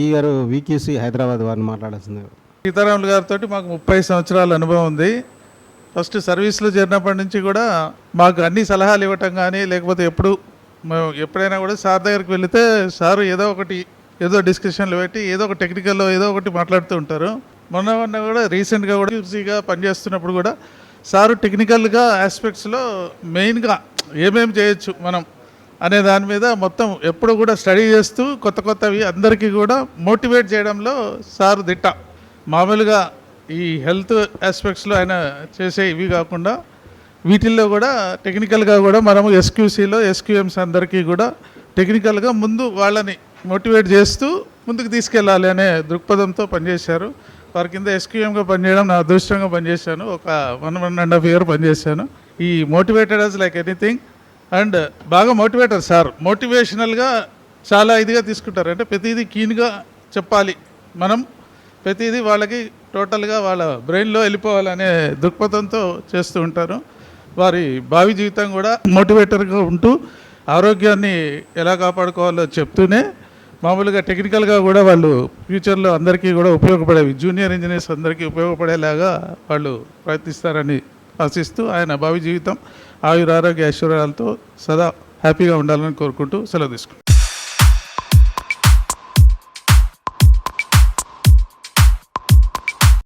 ఈ గారు వీకేసీ హైదరాబాద్ వారిని మాట్లాడాల్సింది. సీతారాములు గారితో మాకు ముప్పై సంవత్సరాల అనుభవం ఉంది. ఫస్ట్ సర్వీస్లో చేరినప్పటి నుంచి కూడా మాకు అన్ని సలహాలు ఇవ్వటం కానీ లేకపోతే ఎప్పుడు మేము ఎప్పుడైనా కూడా సార్ దగ్గరికి వెళితే సార్ ఏదో ఒకటి ఏదో డిస్కషన్లు పెట్టి ఏదో ఒక టెక్నికల్లో ఏదో ఒకటి మాట్లాడుతూ ఉంటారు. మొన్న మొన్న కూడా రీసెంట్గా కూడా యూసీగా పనిచేస్తున్నప్పుడు కూడా సారు టెక్నికల్గా ఆస్పెక్ట్స్లో మెయిన్గా ఏమేమి చేయొచ్చు మనం అనే దాని మీద మొత్తం ఎప్పుడు కూడా స్టడీ చేస్తూ కొత్త కొత్తవి అందరికీ కూడా మోటివేట్ చేయడంలో సార్ దిట్ట. మామూలుగా ఈ హెల్త్ ఆస్పెక్ట్స్లో ఆయన చేసే ఇవి కాకుండా వీటిల్లో కూడా టెక్నికల్గా కూడా మనము ఎస్క్యూసీలో ఎస్క్యూఎంస్ అందరికీ కూడా టెక్నికల్గా ముందు వాళ్ళని మోటివేట్ చేస్తూ ముందుకు తీసుకెళ్ళాలి అనే దృక్పథంతో పనిచేశారు. వారి కింద ఎస్క్యూఎంగా పనిచేయడం నా అదృష్టంగా పనిచేశాను. ఒక one one and half year పనిచేశాను. ఈ motivated as like anything. And బాగా మోటివేటర్ సార్. మోటివేషనల్గా చాలా ఇదిగా తీసుకుంటారు. అంటే ప్రతిదీ కీన్గా చెప్పాలి మనం. ప్రతిదీ వాళ్ళకి టోటల్గా వాళ్ళ బ్రెయిన్లో వెళ్ళిపోవాలనే దృక్పథంతో చేస్తూ ఉంటారు. వారి భావి జీవితం కూడా మోటివేటర్గా ఉంటూ ఆరోగ్యాన్ని ఎలా కాపాడుకోవాలో చెప్తూనే మామూలుగా టెక్నికల్గా కూడా వాళ్ళు ఫ్యూచర్లో అందరికీ కూడా ఉపయోగపడేవి జూనియర్ ఇంజనీర్స్ అందరికీ ఉపయోగపడేలాగా వాళ్ళు ప్రయత్నిస్తారని ఆశిస్తూ ఆయన భావి జీవితం ఆయుర ఆరోగ్య ఐశ్వర్యాలతో సదా హ్యాపీగా ఉండాలని కోరుకుంటూ సెలవు తీసుకుంటాం